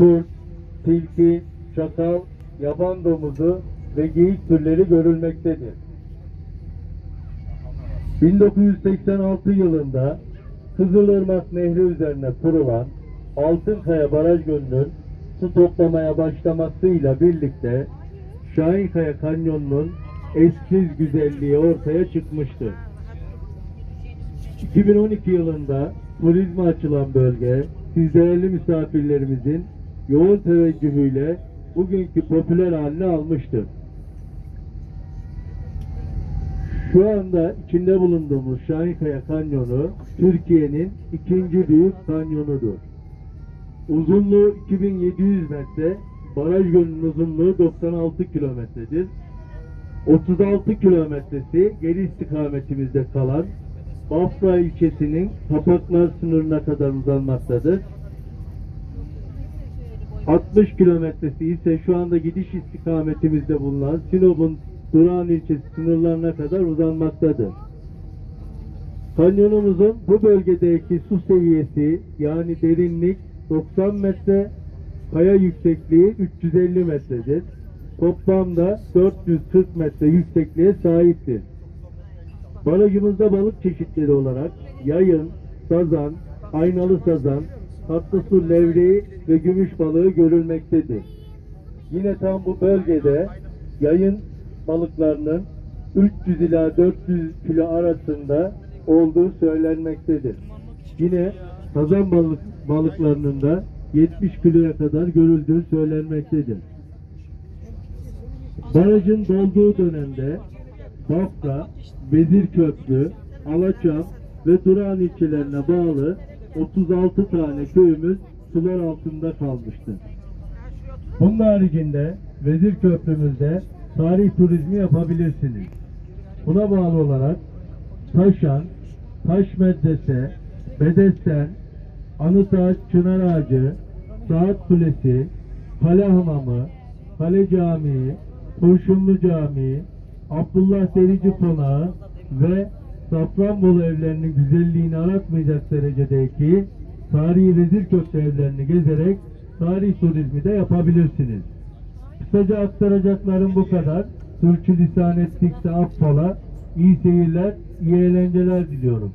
kurt, tilki, çakal, yaban domuzu ve geyik türleri görülmektedir. 1986 yılında Kızılırmak Nehri üzerine kurulan Altınkaya Baraj Gölü'nün su toplamaya başlamasıyla birlikte Şahinkaya Kanyonu'nun eşsiz güzelliği ortaya çıkmıştır. 2012 yılında turizme açılan bölge, siz değerli misafirlerimizin yoğun teveccühüyle bugünkü popüler halini almıştır. Şu anda içinde bulunduğumuz Şahinkaya Kanyonu Türkiye'nin ikinci büyük kanyonudur. Uzunluğu 2700 metre, baraj gölünün uzunluğu 96 kilometredir. 36 kilometresi geri istikametimizde kalan Bafra ilçesinin Kapaklar sınırına kadar uzanmaktadır. 60 kilometresi ise şu anda gidiş istikametimizde bulunan Sinop'un Durağan ilçesi sınırlarına kadar uzanmaktadır. Kanyonumuzun bu bölgedeki su seviyesi yani derinlik 90 metre, kaya yüksekliği 350 metredir. Toplamda 440 metre yüksekliğe sahiptir. Barajımızda balık çeşitleri olarak yayın, sazan, aynalı sazan, tatlı su levreği ve gümüş balığı görülmektedir. Yine tam bu bölgede yayın balıklarının 300 ila 400 kilo arasında olduğu söylenmektedir. Yine sazan balık, balıklarının da 70 kiloya kadar görüldüğü söylenmektedir. Barajın dolduğu dönemde Bafra, Vezirköprü, Alaçam ve Durağan ilçelerine bağlı 36 tane köyümüz sular altında kalmıştır. Bunun haricinde Vezirköprümüzde tarih turizmi yapabilirsiniz. Buna bağlı olarak Taşan, Taş Medrese, Bedesten, Anıtaş Çınar Ağacı, Saat Kulesi, Kale Hamamı, Kale Camii, Kurşunlu Camii, Abdullah Derici Konağı ve Safranbolu evlerinin güzelliğini aratmayacak derecedeki tarihi Vezirköprü evlerini gezerek tarih turizmi de yapabilirsiniz. Kısaca aktaracaklarım bu kadar. Sürçülisan ettikse affola. İyi seyirler, iyi eğlenceler diliyorum.